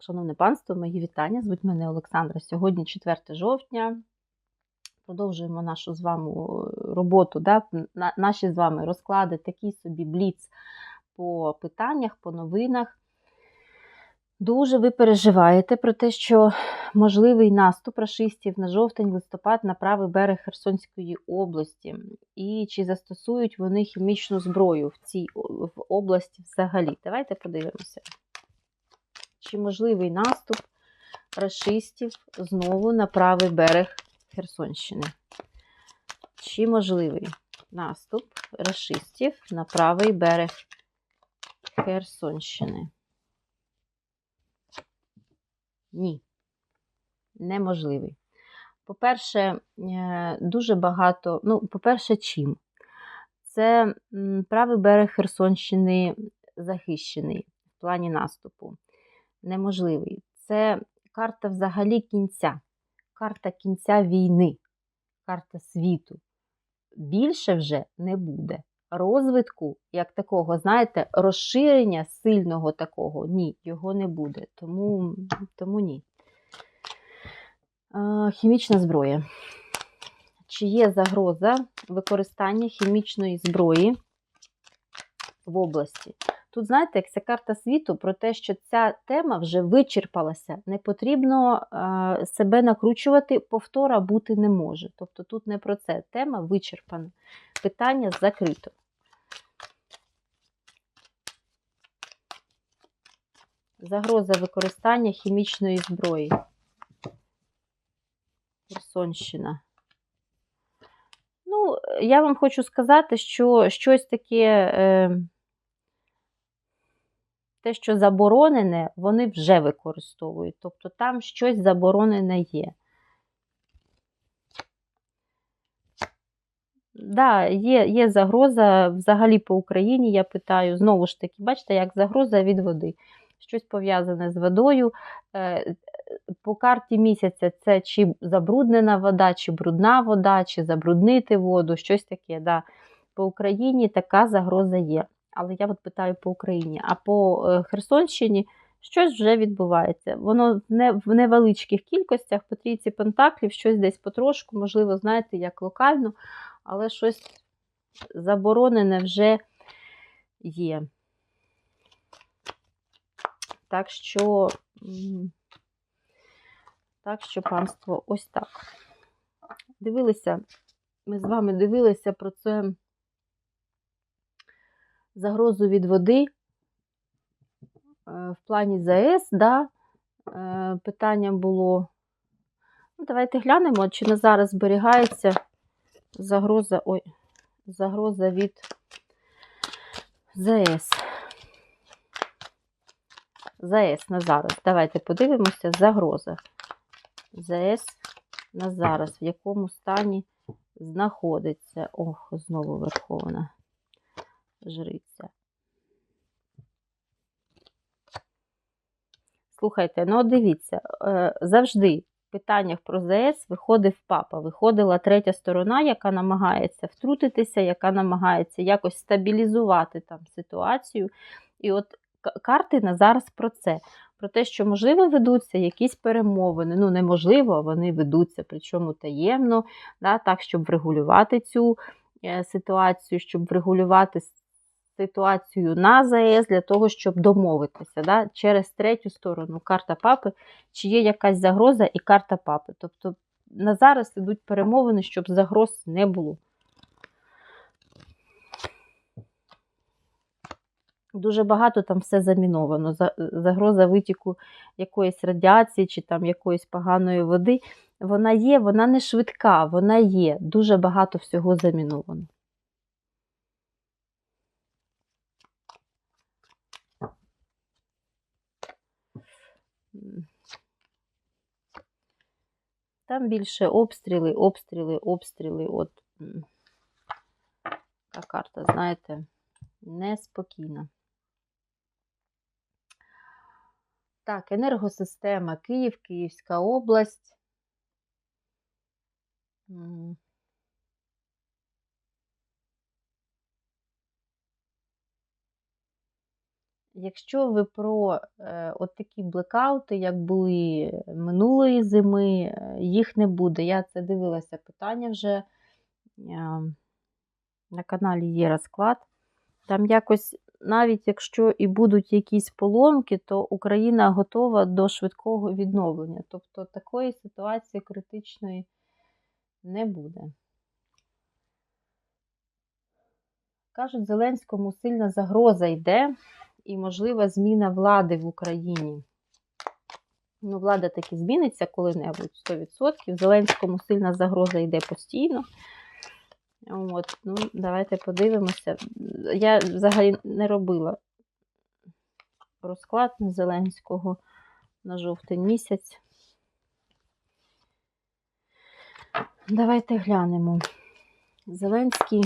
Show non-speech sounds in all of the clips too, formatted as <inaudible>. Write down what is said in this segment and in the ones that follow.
Шановне панство, мої вітання. Звуть мене Олександра. Сьогодні 4 жовтня. Продовжуємо нашу з вами роботу. Да? Наші з вами розклади, такий собі бліц по питаннях, по новинах. Дуже ви переживаєте про те, що можливий наступ рашистів на жовтень-листопад на правий берег Херсонської області. І чи застосують вони хімічну зброю в цій в області взагалі? Давайте подивимося. Чи можливий наступ рашистів знову на правий берег Херсонщини? Чи можливий наступ рашистів на правий берег Херсонщини? Ні, неможливий. По-перше, е, дуже багато. Ну, по-перше, чим? Це правий берег Херсонщини захищений в плані наступу. Неможливий. Це карта взагалі кінця, карта кінця війни, карта світу. Більше вже не буде. Розвитку, як такого, знаєте, розширення сильного такого, ні, його не буде. Тому, тому ні. Хімічна зброя. Чи є загроза використання хімічної зброї в області? Тут, знаєте, як ця карта світу про те, що ця тема вже вичерпалася. Не потрібно е, себе накручувати, повтора бути не може. Тобто тут не про це. Тема вичерпана. Питання закрито. Загроза використання хімічної зброї. Херсонщина. Ну, я вам хочу сказати, що щось таке, е, те, що заборонене, вони вже використовують. Тобто там щось заборонене є. Да, є, є загроза взагалі по Україні, я питаю, знову ж таки, бачите, як загроза від води. Щось пов'язане з водою. Е, По карті місяця це чи забруднена вода, чи брудна вода, чи забруднити воду, щось таке. Да. По Україні така загроза є. Але я от питаю по Україні. А по е, Херсонщині щось вже відбувається. Воно в невеличких кількостях, по трійці пентаклів, щось десь потрошку, можливо, знаєте, як локально, але щось заборонене вже є. Так що, так що, панство, ось так. Дивилися, ми з вами дивилися про це загрозу від води е, в плані ЗАЕС, да, е, питання було. Ну, давайте глянемо, чи на зараз зберігається загроза, ой, загроза від ЗАЕС. ЗАЕС на зараз. Давайте подивимося. Загроза. ЗАЕС на зараз. В якому стані знаходиться. Ох, знову Верховна Жриця. Слухайте, ну дивіться, е, завжди в питаннях про ЗАЕС виходив папа, виходила третя сторона, яка намагається втрутитися, яка намагається якось стабілізувати там ситуацію. І от карти на зараз про це. Про те, що, можливо, ведуться якісь перемовини. Ну, неможливо, вони ведуться, причому таємно, да, так, щоб врегулювати цю е, ситуацію, щоб врегулювати ситуацію на ЗАЕС для того, щоб домовитися да, через третю сторону карта папи, чи є якась загроза і карта папи. Тобто на зараз йдуть перемовини, щоб загроз не було. Дуже багато там все заміновано. Загроза витіку якоїсь радіації чи там якоїсь поганої води. Вона є, вона не швидка, вона є. Дуже багато всього заміновано. Там більше обстріли, обстріли, обстріли. От така карта, знаєте, неспокійна. Так, енергосистема Київ, Київська область. Якщо ви про е, от такі блекаути, як були минулої зими, е, їх не буде. Я це дивилася питання вже е, на каналі є розклад. Там якось, навіть якщо і будуть якісь поломки, то Україна готова до швидкого відновлення. Тобто такої ситуації критичної не буде. Кажуть, Зеленському сильна загроза йде і можлива зміна влади в Україні. Ну, влада таки зміниться коли-небудь 100%. Зеленському сильна загроза йде постійно. От, ну, Давайте подивимося. Я взагалі не робила розклад на Зеленського на жовтень місяць. Давайте глянемо. Зеленський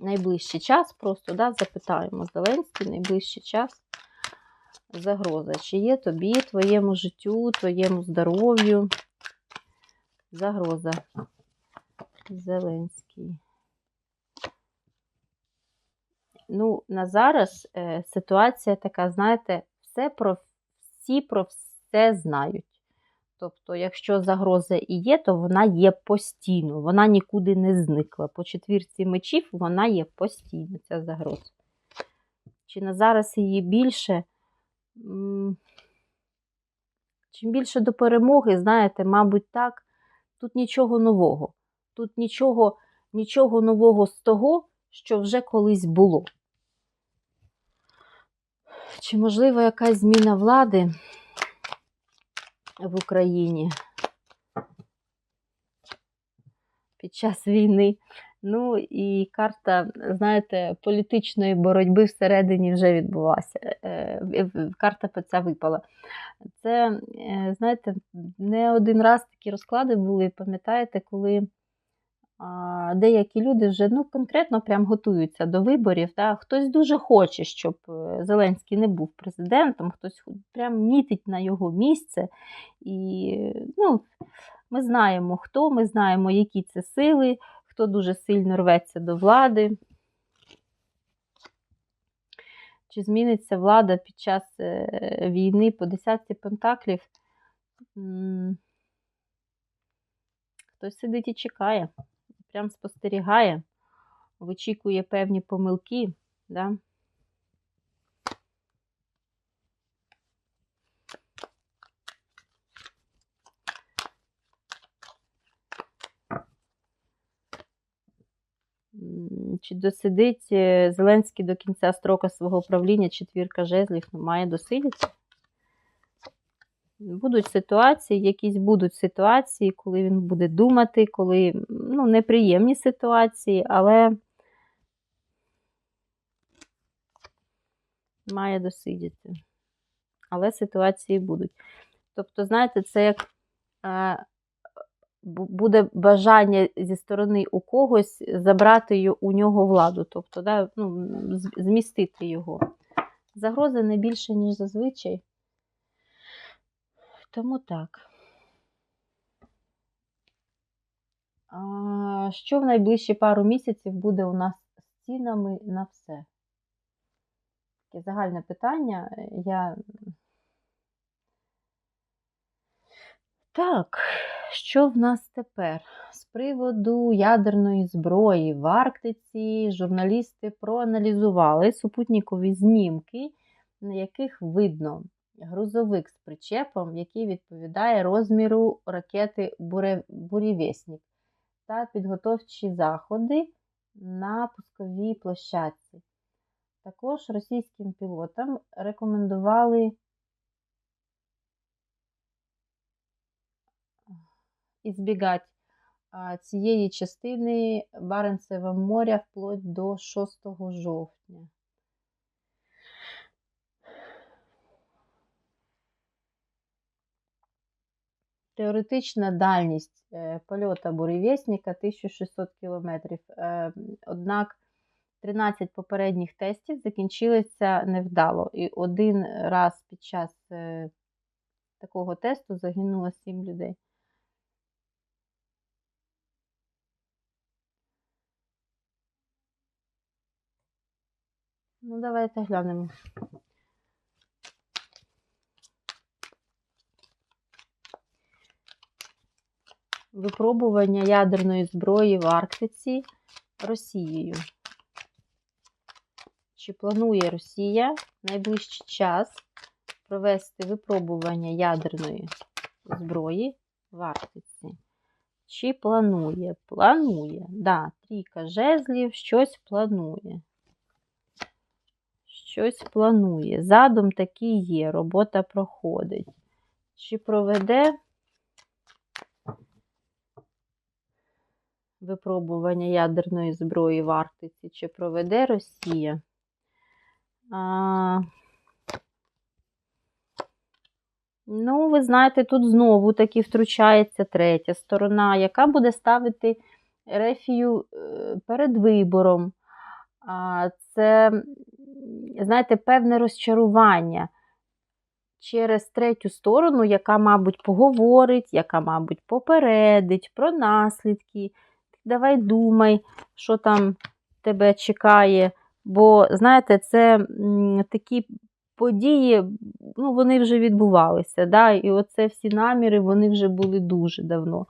найближчий час, просто да, запитаємо Зеленський, найближчий час загроза. Чи є тобі, твоєму життю, твоєму здоров'ю? Загроза. Зеленський. Ну, на зараз е, ситуація така, знаєте, все про всі про все знають. Тобто, якщо загроза і є, то вона є постійно, вона нікуди не зникла. По четвірці мечів вона є постійно, ця загроза. Чи на зараз її більше? Чим більше до перемоги, знаєте, мабуть, так, тут нічого нового. Тут нічого, нічого нового з того, що вже колись було. Чи можливо якась зміна влади? В Україні під час війни. Ну і карта, знаєте, політичної боротьби всередині вже відбулася. Е, карта ця випала. Це, е, знаєте, не один раз такі розклади були, пам'ятаєте, коли деякі люди вже ну, конкретно прям готуються до виборів. Да? Хтось дуже хоче, щоб е, Зеленський не був президентом, хтось прям мітить на його місце. І ну, ми знаємо, хто, ми знаємо, які це сили, хто дуже сильно рветься до влади. Чи зміниться влада під час е, війни по десятці пентаклів? Хтось сидить і чекає прям спостерігає, вичікує певні помилки. Да? Чи досидить е, Зеленський до кінця строка свого правління четвірка жезлів ну, має досидіти? Будуть ситуації, якісь будуть ситуації, коли він буде думати, коли ну, неприємні ситуації, але має досидіти. Але ситуації будуть. Тобто, знаєте, це як е, буде бажання зі сторони у когось забрати у нього владу, тобто да, ну, змістити його. Загрози не більше, ніж зазвичай. Тому так. А, Що в найближчі пару місяців буде у нас з цінами на все? Таке загальне питання. Я. Так, що в нас тепер? З приводу ядерної зброї в Арктиці журналісти проаналізували супутникові знімки, на яких видно грузовик з причепом, який відповідає розміру ракети Бурєвєснік та підготовчі заходи на пусковій площадці. Також російським пілотам рекомендували ізбігати цієї частини Баренцевого моря вплоть до 6 жовтня. Теоретична дальність е, польоту буревісника 1600 км. Е, однак 13 попередніх тестів закінчилися невдало. І один раз під час е, такого тесту загинуло 7 людей. Ну, давайте глянемо. Випробування ядерної зброї в Арктиці Росією. Чи планує Росія найближчий час провести випробування ядерної зброї в Арктиці? Чи планує? Планує. Да, трійка жезлів щось планує. Щось планує. Задум такий є, робота проходить. Чи проведе випробування ядерної зброї в Арктиці, чи проведе Росія? А... Ну, ви знаєте, тут знову таки втручається третя сторона, яка буде ставити рефію е, перед вибором. Це, знаєте, певне розчарування через третю сторону, яка, мабуть, поговорить, яка, мабуть, попередить про наслідки. Давай думай, що там тебе чекає. Бо, знаєте, це такі події, ну, вони вже відбувалися. Да? І оце всі наміри вони вже були дуже давно.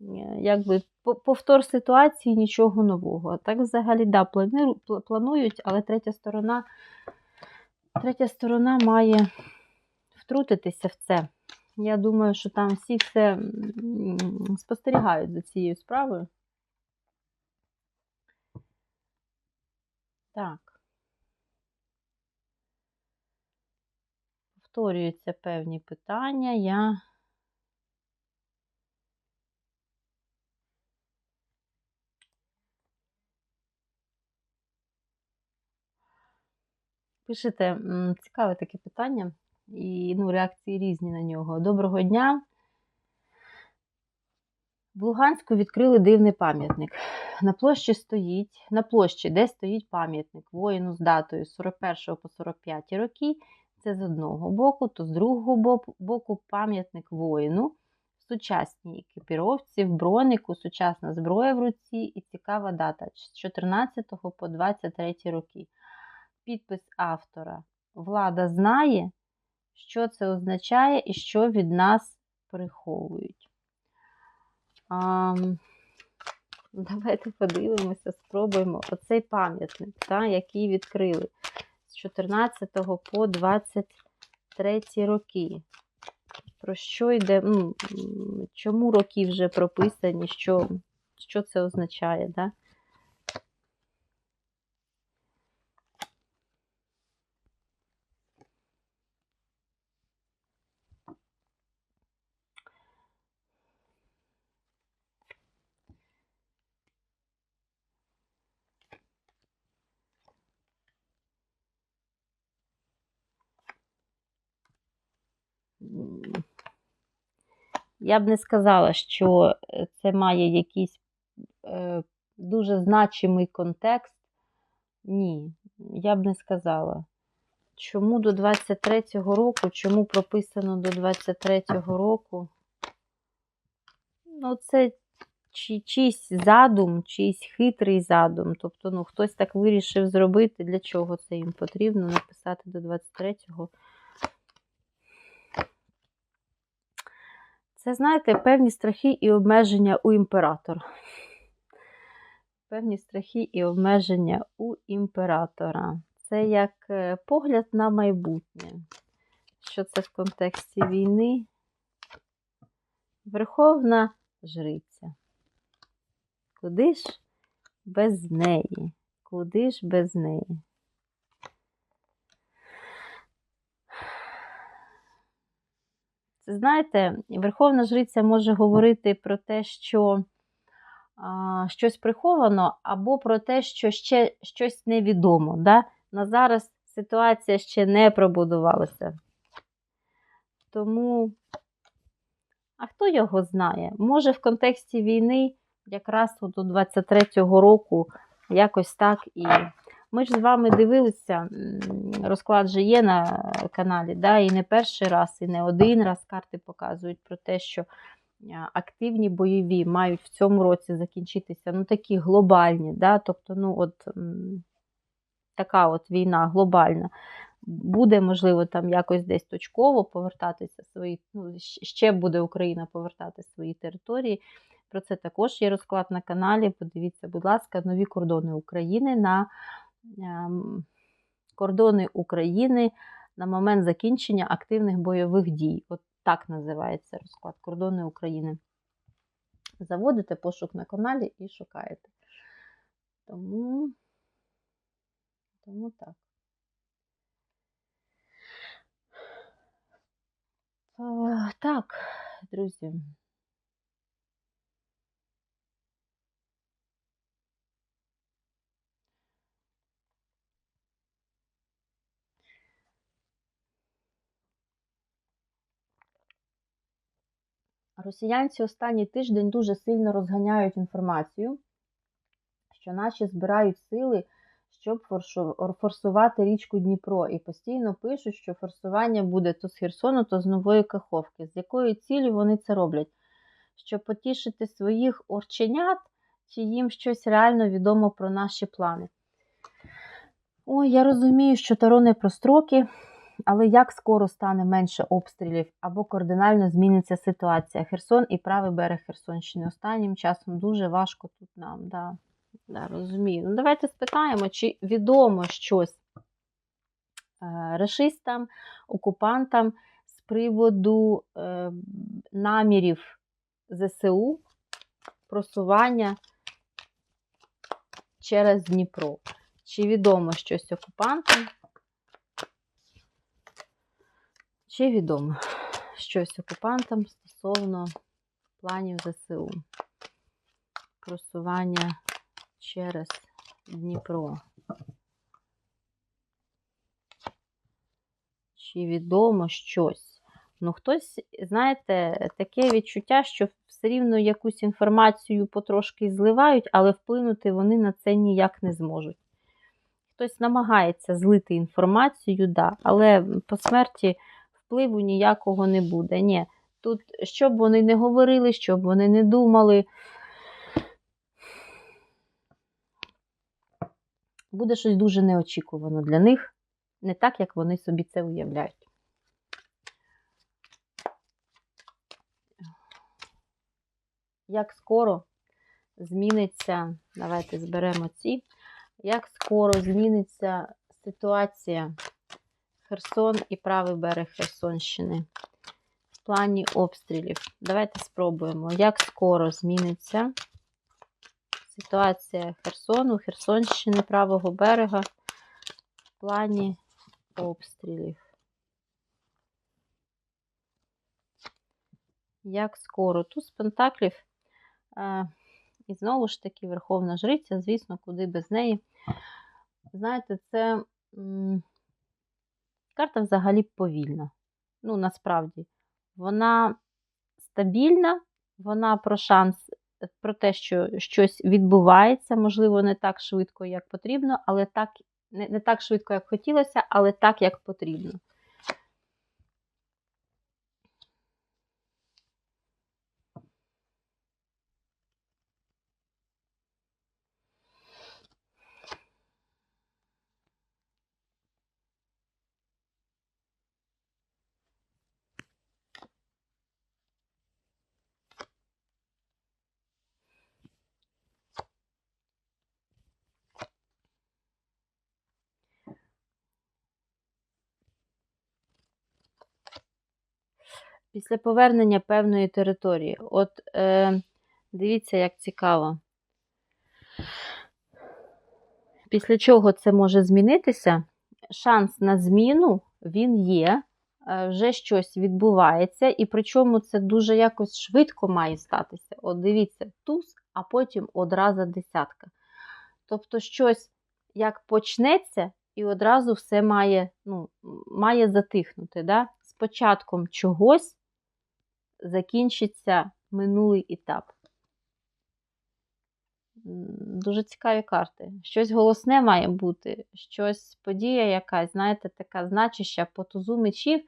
Е, якби повтор ситуації нічого нового. Так взагалі, да, планують, але третя сторона, третя сторона має втрутитися в це. Я думаю, що там всі все спостерігають за цією справою. Так. повторюються певні питання. Я Пишете цікаве таке питання, і ну, реакції різні на нього. Доброго дня! В Луганську відкрили дивний пам'ятник. На площі стоїть, на площі, де стоїть пам'ятник воїну з датою з 41 по 45 роки, це з одного боку, то з другого боку пам'ятник воїну, сучасній екіпіровці, в бронику, сучасна зброя в руці і цікава дата з 14 по 23 роки. Підпис автора. Влада знає, що це означає і що від нас приховують. А, <laughs> Давайте подивимося, спробуємо оцей пам'ятник, який відкрили з 14 по 23 роки. Про що йде, ну, чому роки вже прописані, що що це означає, да? Я б не сказала, що е, це має якийсь е, дуже значимий контекст. Ні, я б не сказала. Чому до 23-го року, чому прописано до 23-го року? Ну, це чи, чийсь задум, чийсь хитрий задум. Тобто, ну, хтось так вирішив зробити, для чого це їм потрібно написати до 23-го. Це, знаєте, певні страхи і обмеження у імператора. Певні страхи і обмеження у імператора. Це як е, погляд на майбутнє. Що це в контексті війни? Верховна жриця. Куди ж без неї? Куди ж без неї? Знаєте, Верховна Жриця може говорити про те, що а, щось приховано, або про те, що ще щось невідомо. Да? На зараз ситуація ще не пробудувалася. Тому, а хто його знає? Може, в контексті війни якраз от у 23-го року якось так і ми ж з вами дивилися, розклад же є на каналі, да, і не перший раз, і не один раз карти показують про те, що активні бойові мають в цьому році закінчитися ну, такі глобальні. да, Тобто, ну, от така от війна глобальна. Буде, можливо, там якось десь точково повертатися свої, ну, ще буде Україна повертати свої території. Про це також є розклад на каналі. Подивіться, будь ласка, нові кордони України на кордони України на момент закінчення активних бойових дій. От так називається розклад кордони України. Заводите пошук на каналі і шукаєте. Тому, Тому так. Так, друзі. Росіянці останній тиждень дуже сильно розганяють інформацію, що наші збирають сили, щоб форсувати річку Дніпро. І постійно пишуть, що форсування буде то з Херсону, то з Нової Каховки. З якою цілі вони це роблять? Щоб потішити своїх орченят, чи їм щось реально відомо про наші плани? Ой, я розумію, що Таро не про строки. Але як скоро стане менше обстрілів або кардинально зміниться ситуація? Херсон і правий берег Херсонщини. Останнім часом дуже важко тут нам. Да, да, розумію. Ну, Давайте спитаємо, чи відомо щось е, решистам, окупантам з приводу е, намірів ЗСУ просування через Дніпро. Чи відомо щось окупантам? Чи відомо щось окупантам стосовно планів ЗСУ? Просування через Дніпро. Чи відомо щось? Ну, хтось, знаєте, таке відчуття, що все рівно якусь інформацію потрошки зливають, але вплинути вони на це ніяк не зможуть. Хтось намагається злити інформацію, да, але по смерті впливу ніякого не буде. Ні. Тут, щоб вони не говорили, щоб вони не думали, буде щось дуже неочікувано для них, не так, як вони собі це уявляють. Як скоро зміниться, давайте зберемо ці, як скоро зміниться ситуація Херсон і правий берег Херсонщини. В плані обстрілів. Давайте спробуємо, як скоро зміниться ситуація Херсону, Херсонщини, правого берега в плані обстрілів. Як скоро? Туз Пентаклів. Е, і знову ж таки, Верховна Жриця, звісно, куди без неї. Знаєте, це. Карта взагалі повільна. Ну, насправді, вона стабільна, вона про шанс, про те, що щось відбувається, можливо, не так швидко, як потрібно, але так, не, не так швидко, як хотілося, але так, як потрібно. Після повернення певної території. От е, дивіться, як цікаво. Після чого це може змінитися? Шанс на зміну він є, е, вже щось відбувається, і причому це дуже якось швидко має статися. От дивіться, туз, а потім одразу десятка. Тобто, щось як почнеться, і одразу все має ну, має затихнути. Да? З початком чогось закінчиться минулий етап. Дуже цікаві карти. Щось голосне має бути, щось подія якась, знаєте, така значища по тузу мечів.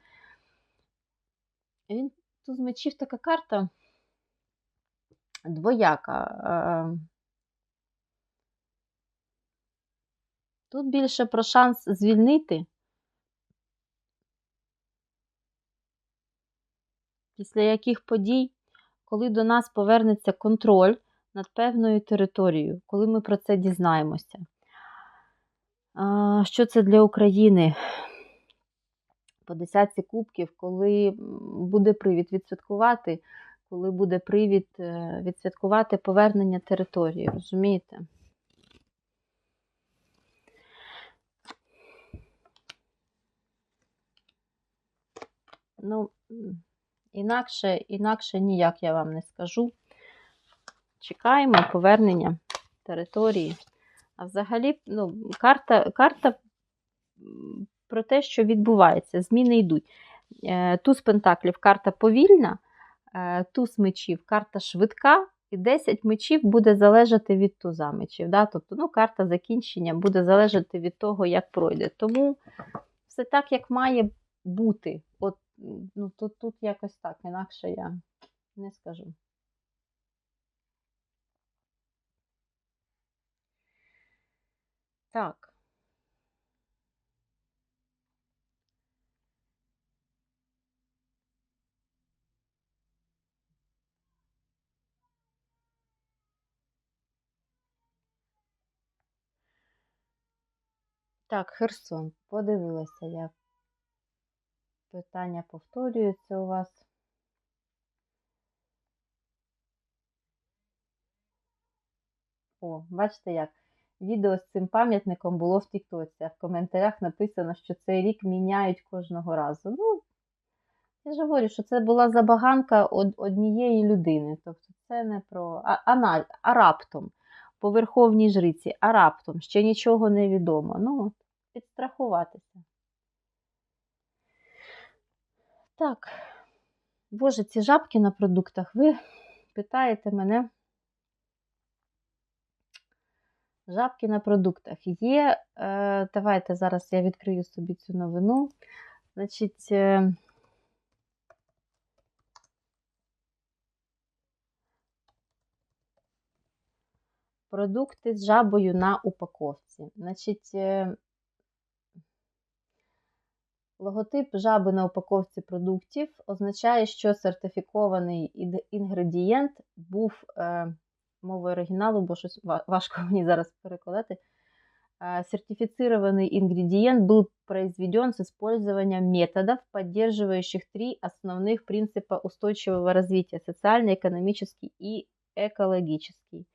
Він туз мечів така карта двояка. Тут більше про шанс звільнити. Після яких подій, коли до нас повернеться контроль над певною територією, коли ми про це дізнаємося. Що це для України? По десятці кубків, коли буде привід відсвяткувати, коли буде привід е, відсвяткувати повернення території, розумієте? Ну, інакше, інакше ніяк я вам не скажу. Чекаємо повернення території. А взагалі, ну, карта карта про те, що відбувається, зміни йдуть. Е, туз Пентаклів карта повільна, е, туз мечів карта швидка, і 10 мечів буде залежати від туза мечів. Да? Тобто ну, карта закінчення буде залежати від того, як пройде. Тому все так, як має бути. От, ну, Тут, тут якось так, інакше я не скажу. Так. Так, Херсон. Подивилася я. Питання повторюються у вас. О, бачите як? Відео з цим пам'ятником було в Тіктоці, а в коментарях написано, що цей рік міняють кожного разу. Ну, я ж говорю, що це була забаганка однієї людини. Тобто це не про. А, а, а раптом, по верховній жриці, а раптом ще нічого не відомо. Ну, підстрахуватися. Так, боже, ці жабки на продуктах. Ви питаєте мене. Жабки на продуктах є. Е, Давайте зараз я відкрию собі цю новину. Значить, е, продукти з жабою на упаковці. Значить, е, Логотип жаби на упаковці продуктів означає, що сертифікований інгредієнт був е, мовою оригіналу, бо щось важко мені зараз перекладати. Э, сертифицированный ингредиент был произведен с использованием методов, поддерживающих три основных принципа устойчивого развития – социально, экономический и экологический.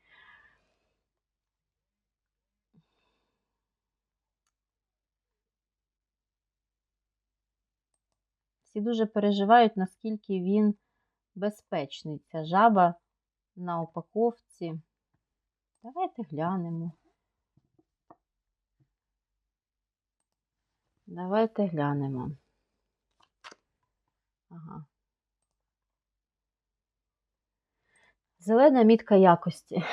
Всі дуже переживають, наскільки він безпечний. Ця жаба на упаковці. Давайте глянемо. Давайте глянемо. Ага. Зелена мітка якості.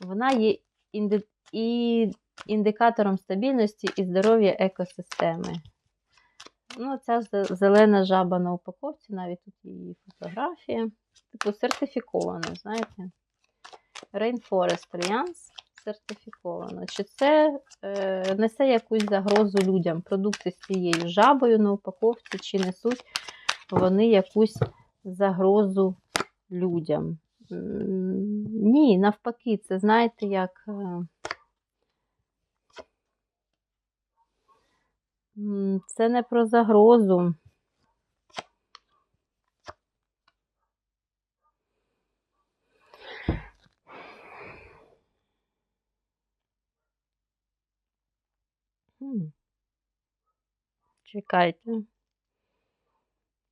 Вона є інди... і індикатором стабільності і здоров'я екосистеми. Ну, Ця зелена жаба на упаковці, навіть тут її фотографія. Типу сертифіковано, знаєте. Rainforest Alliance сертифіковано. Чи це е, несе якусь загрозу людям? Продукти з цією жабою на упаковці, чи несуть вони якусь загрозу людям? Ні, навпаки, це знаєте, як. Е, Це не про загрозу. Чекайте.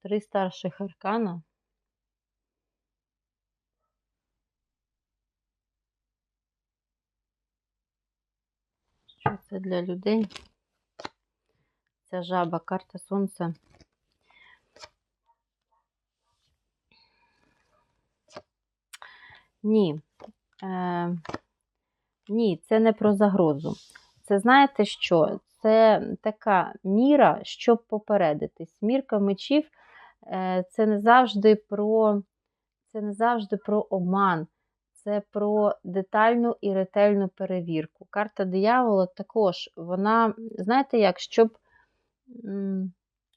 Три старших аркана. Що це для людей? Ця жаба, карта сонця. Ні. Е, Ні, це не про загрозу. Це знаєте що? Це така міра, щоб попередити. Смірка мечів е, це не завжди про це не завжди про обман. це про детальну і ретельну перевірку. Карта диявола також, вона, знаєте як, щоб,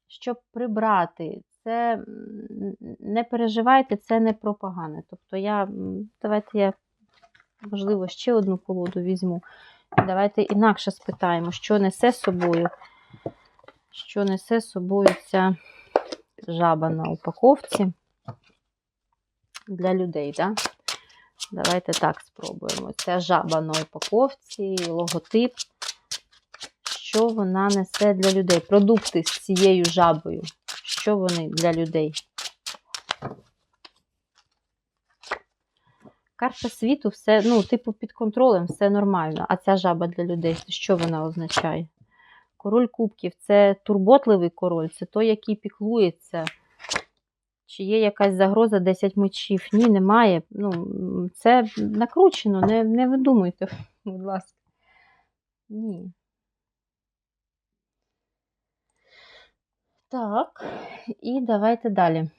щоб прибрати, це не переживайте, це не про погане. Тобто я, давайте я, можливо, ще одну колоду візьму. Давайте інакше спитаємо, що несе собою, що несе собою ця жаба на упаковці для людей. Да? Давайте так спробуємо. Ця жаба на упаковці, логотип. Що вона несе для людей? Продукти з цією жабою. Що вони для людей? Карта світу, все, ну, типу, під контролем, все нормально. А ця жаба для людей, що вона означає? Король кубків це турботливий король, це той, який піклується. Чи є якась загроза 10 мечів? Ні, немає. Ну, це накручено, не, не видумуйте, <laughs> будь ласка. Ні. Так, і давайте далі.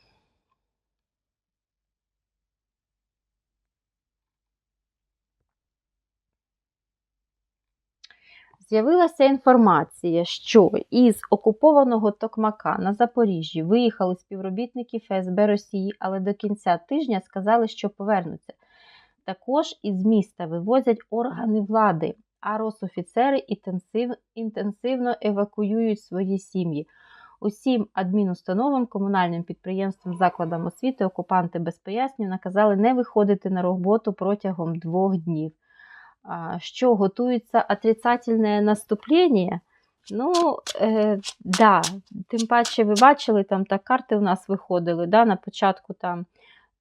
З'явилася інформація, що із окупованого Токмака на Запоріжжі виїхали співробітники ФСБ Росії, але до кінця тижня сказали, що повернуться. Також із міста вивозять органи влади, а рософіцери інтенсивно евакуюють свої сім'ї. Усім адмінустановам, комунальним підприємствам, закладам освіти окупанти без пояснень наказали не виходити на роботу протягом двох днів що готується отрицательне наступлення. Ну, е, да, тим паче, ви бачили, там так карти у нас виходили. да, На початку там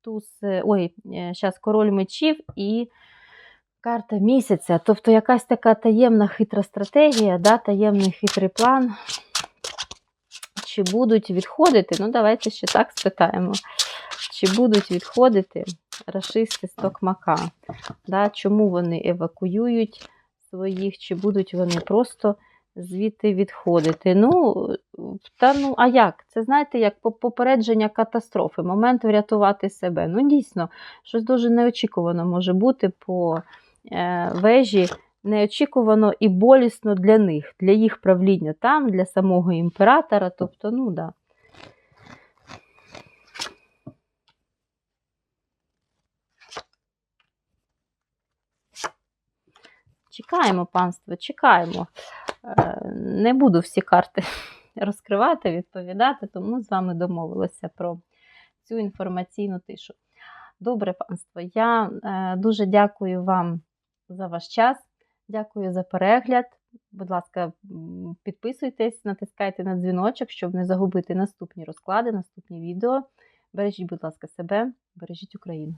туз, ой, зараз король мечів і карта місяця. Тобто якась така таємна хитра стратегія, да, таємний хитрий план. Чи будуть відходити? Ну, давайте ще так спитаємо. Чи будуть відходити рашисти з Токмака? Да, Чому вони евакуюють своїх, чи будуть вони просто звідти відходити? Ну, та ну, а як? Це знаєте, як попередження катастрофи, момент врятувати себе. Ну, дійсно, щось дуже неочікувано може бути по е, вежі. Неочікувано і болісно для них, для їх правління там, для самого імператора. Тобто, ну да. Чекаємо, панство, чекаємо. Е, не буду всі карти <laughs> розкривати, відповідати, тому з вами домовилися про цю інформаційну тишу. Добре, панство, я е, дуже дякую вам за ваш час. Дякую за перегляд. Будь ласка, підписуйтесь, натискайте на дзвіночок, щоб не загубити наступні розклади, наступні відео. Бережіть, будь ласка, себе, бережіть Україну.